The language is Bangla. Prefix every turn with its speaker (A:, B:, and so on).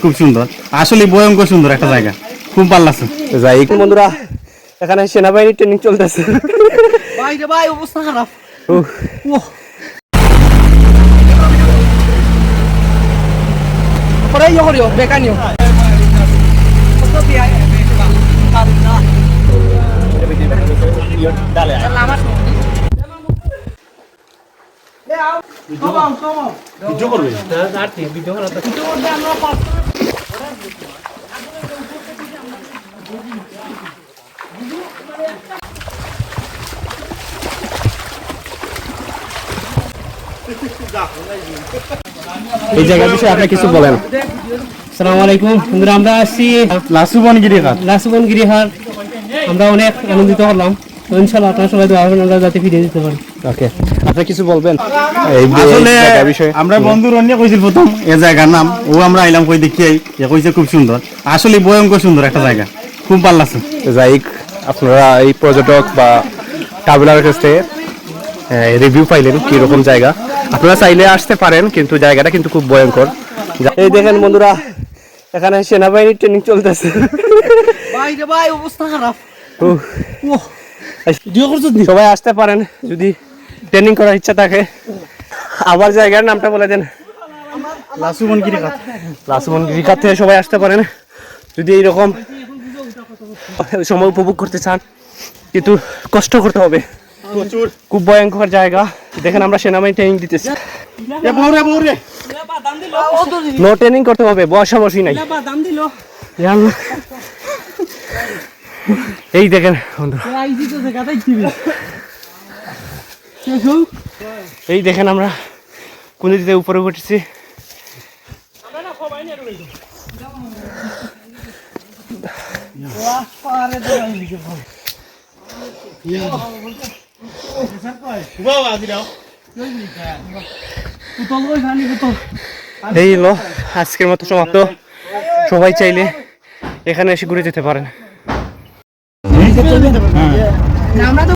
A: খুব সুন্দর। আসলে ভয়ঙ্কর সুন্দর একটা জায়গা। খুব ভালো লাগছে।
B: যাই বন্ধুরা এখানে সেনাবাহিনীর ট্রেনিং চলতেছে।
C: ভাই রে ভাই অবস্থা খারাপ।
B: এই জায়গার বিষয়ে আপনি কিছু বলেন।
D: আসসালামু আলাইকুম। বন্ধুরা আমরা আসছি
A: লাসুবন গিরিঘাট
D: লাসুবন গিরিহার আমরা অনেক আনন্দিত হলাম। তো ইনশাল্লাহ আপনারা সবাই দোয়া করবেন আমরা যাতে ফিরে দিতে পারি।
B: ওকে আপনি কিছু বলবেন? এই
A: আসলে
B: বিষয়ে?
A: আমরা বন্ধুর অন্য কইছিল প্রথম এ জায়গার নাম ও আমরা আইলাম কই দেখি আই এ কইছে খুব সুন্দর। আসলে ভয়ঙ্কর সুন্দর একটা জায়গা খুব ভালো লাগছে।
B: যাই আপনারা এই পর্যটক বা ট্রাভেলার কাছে রিভিউ পাইলেন কি রকম জায়গা। আপনারা চাইলে আসতে পারেন কিন্তু জায়গাটা কিন্তু খুব ভয়ঙ্কর। এই দেখেন বন্ধুরা এখানে সেনাবাহিনীর ট্রেনিং চলতেছে।
C: ভাই রে ভাই অবস্থা খারাপ।
B: উহ। সবাই আসতে পারেন যদি ট্রেনিং করার ইচ্ছা থাকে। আবার জায়গার নামটা বলে দেন।
A: লাসুবন গিরিঘাট
B: লাসমন গিরিখাত থেকে সবাই আসতে পারেন। যদি এইরকম সময় উপভোগ করতে চান কিন্তু কষ্ট করতে হবে।
A: প্রচুর।
B: খুব ভয়ঙ্কর জায়গা। দেখেন আমরা সেনাবাহিনী ট্রেনিং দিতেছি। নো ট্রেনিং করতে হবে বসা বসি নাই। এই দেখেন এই দেখেন আমরা কোন দিকে উপরে উঠেছি। এই হলো আজকের মতো সমাপ্ত। সবাই চাইলে এখানে এসে ঘুরে যেতে পারেন।
C: আমরা তো